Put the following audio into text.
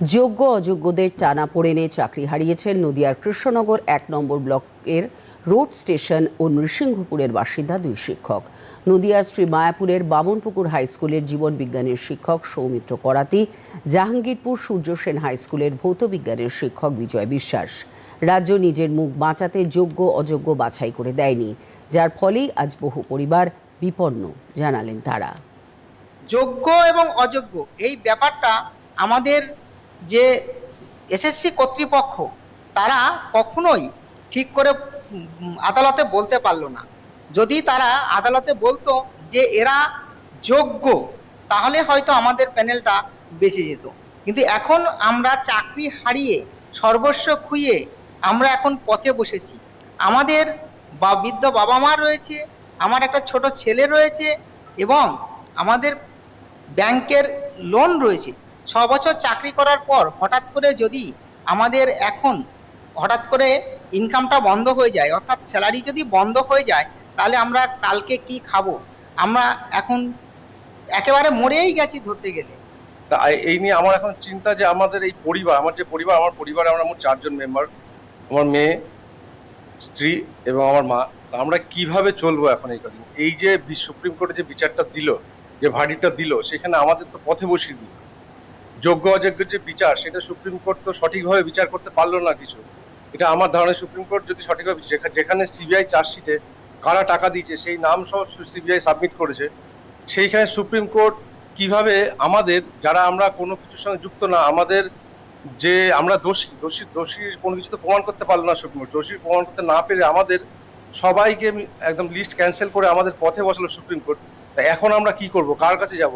যোগ্য অযোগ্যদের টানা পড়েনে চাকরি হারিয়েছেন নদিয়ার কৃষ্ণনগর এক নম্বর ব্লকের রোড স্টেশন ও নৃসিংহপুরের বাসিন্দা দুই শিক্ষক। নদিয়ার শ্রী মায়াপুরের বামনপুকুর হাই স্কুলের জীবন বিজ্ঞানের শিক্ষক সৌমিত্র করাতি, জাহাঙ্গীরপুর সূর্য সেন হাই স্কুলের ভৌত বিজ্ঞানের শিক্ষক বিজয় বিশ্বাস। রাজ্য নিজের মুখ বাঁচাতে যোগ্য অযোগ্য বাছাই করে দেয়নি, যার ফলেই আজ বহু পরিবার বিপন্ন, জানালেন তারা। যোগ্য এবং অযোগ্য, এই ব্যাপারটা আমাদের যে এসএসসি কর্তৃপক্ষ তারা কখনোই ঠিক করে আদালতে বলতে পারল না। যদি তারা আদালতে বলতো যে এরা যোগ্য, তাহলে হয়তো আমাদের প্যানেলটা বেঁচে যেত। কিন্তু এখন আমরা চাকরি হারিয়ে, সর্বস্ব খুইয়ে আমরা এখন পথে বসেছি। আমাদের বা বৃদ্ধ বাবা মা রয়েছে, আমার একটা ছোট ছেলে রয়েছে এবং আমাদের ব্যাংকের লোন রয়েছে। ছ বছর চাকরি করার পর হঠাৎ করে যদি আমাদের এখন হঠাৎ করে ইনকামটা বন্ধ হয়ে যায়, অর্থাৎ স্যালারি যদি বন্ধ হয়ে যায়, তাহলে আমরা কালকে কি খাব? আমরা এখন একেবারে মরেই গেছি ধরতে গেলে। তা এই- নিয়ে আমার এখন চিন্তা যে আমাদের এই পরিবার, আমার যে পরিবার, আমার পরিবারে আমরা মোট চারজন মেম্বার আমার মেয়ে, স্ত্রী এবং আমার মা আমরা কীভাবে চলবো এখন এই কদিন? এই যে সুপ্রিম কোর্টে যে বিচারটা দিল, যে ভার্ডিটা দিল, সেখানে আমাদের তো পথে বসিয়ে দিল। যোগ্য অযোগ্য যে বিচার, সেটা সুপ্রিম কোর্ট তো সঠিকভাবে বিচার করতে পারল না কিছু। এটা আমার ধারণা, সুপ্রিম কোর্ট যদি সঠিকভাবে যেখানে সিবিআই চার্জশিটে কারা টাকা দিয়েছে, সেই নাম সহ সিবিআই সাবমিট করেছে, সেইখানে সুপ্রিম কোর্ট কীভাবে আমাদের, যারা আমরা কোনো কিছুর সঙ্গে যুক্ত না, আমাদের যে আমরা দোষী দোষী, দোষীর কোনো কিছু তো প্রমাণ করতে পারল না সুপ্রিম কোর্ট দোষী প্রমাণ করতে না পেরে আমাদের সবাইকে একদম লিস্ট ক্যান্সেল করে আমাদের পথে বসালো সুপ্রিম কোর্ট এখন আমরা কি করব? কার কাছে যাব?